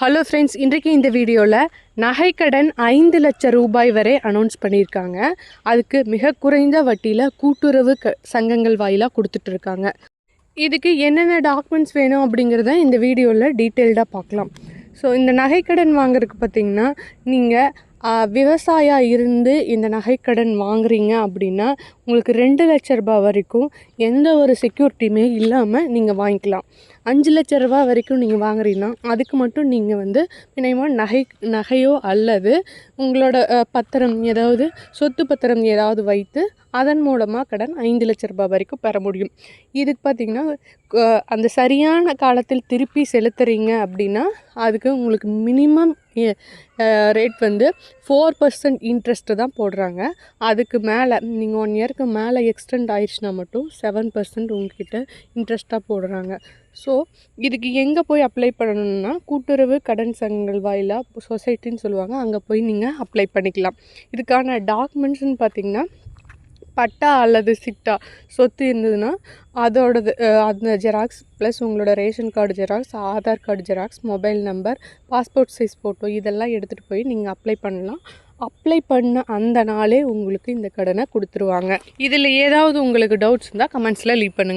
Hello friends இன்றைக்கு இந்த வீடியோவில் நகைக்கடன் ஐந்து லட்சம் ரூபாய் வரை அனௌன்ஸ் பண்ணியிருக்காங்க. அதுக்கு மிக குறைந்த வட்டியில் கூட்டுறவு க சங்கங்கள் வாயிலாக கொடுத்துட்ருக்காங்க. இதுக்கு என்னென்ன டாக்குமெண்ட்ஸ் வேணும் அப்படிங்கிறத இந்த வீடியோவில் டீட்டெயில்டாக பார்க்கலாம். ஸோ இந்த நகைக்கடன் வாங்குறதுக்கு பார்த்திங்கன்னா நீங்கள் விவசாயா இருந்து இந்த நகைக்கடன் வாங்குறீங்க அப்படின்னா உங்களுக்கு ரெண்டு லட்ச ரூபாய் வரைக்கும் எந்த ஒரு செக்யூரிட்டியுமே இல்லாமல் நீங்கள் வாங்கிக்கலாம். அஞ்சு லட்ச ரூபா வரைக்கும் நீங்கள் வாங்குறீங்கன்னா அதுக்கு மட்டும் நீங்கள் வந்து பிணையமாக நகை நகையோ அல்லது உங்களோட பத்திரம் ஏதாவது சொத்து பத்திரம் ஏதாவது வைத்து அதன் மூலமாக கடன் ஐந்து லட்ச ரூபாய் வரைக்கும் பெற முடியும். இதுக்கு பார்த்திங்கன்னா அந்த சரியான காலத்தில் திருப்பி செலுத்துறீங்க அப்படின்னா அதுக்கு உங்களுக்கு மினிமம் ரேட் வந்து ஃபோர் பர்சன்ட் இன்ட்ரெஸ்ட்டு தான் போடுறாங்க. அதுக்கு மேலே நீங்கள் ஒன் இயருக்கு மேலே எக்ஸ்டெண்ட் ஆயிடுச்சுன்னா மட்டும் செவன் பர்சன்ட் உங்ககிட்ட இன்ட்ரெஸ்ட்டாக போடுறாங்க. ஸோ இதுக்கு எங்கே போய் அப்ளை பண்ணணும்னா கூட்டுறவு கடன் சங்கங்கள் வாயிலாக சொசைட்டின்னு சொல்லுவாங்க. அங்கே போய் நீங்கள் அப்ளை பண்ணிக்கலாம். இதுக்கான டாக்குமெண்ட்ஸ்னு பார்த்திங்கன்னா பட்டா அல்லது சிட்டா சொத்து இருந்ததுன்னா அதோடது அந்த ஜெராக்ஸ் ப்ளஸ் உங்களோட ration card xerox Aadhaar card xerox mobile number passport size photo இதெல்லாம் எடுத்துகிட்டு போய் நீங்கள் அப்ளை பண்ணலாம். அப்ளை பண்ண அந்த நாளே உங்களுக்கு இந்த கடனை கொடுத்துருவாங்க. இதில் ஏதாவது உங்களுக்கு டவுட்ஸ் இருந்தால் கமெண்ட்ஸில் லீவ் பண்ணுங்கள்